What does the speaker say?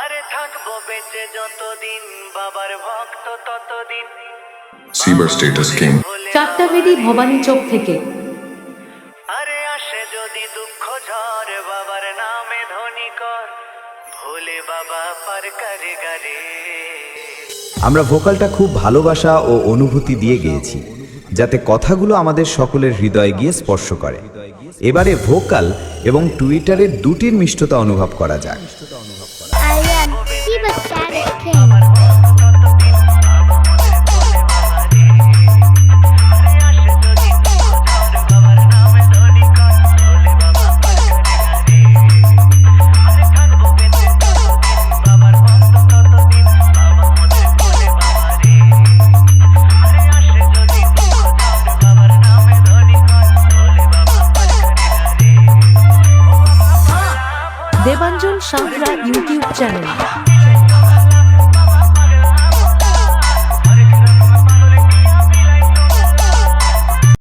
আরে থাকব বেঁচে যতদিন বাবার ভক্ত ততদিন। Status King. চারটা বেদি ভবানী চোখ থেকে। আরে আসে যদি দুঃখ ঝড় বাবার নামে ধনী কর। ভোলে বাবা পার করে গারে আমরা ভোকালটা খুব ভালোবাসা ও অনুভূতি দিয়ে গেয়েছি যাতে কথাগুলো আমাদের সকলের হৃদয়ে গিয়ে স্পর্শ করে। এবারে ভোকাল এবং টুইটারের দুটির মিষ্টতা অনুভব করা যাক। Debanjan Santra YouTube channel.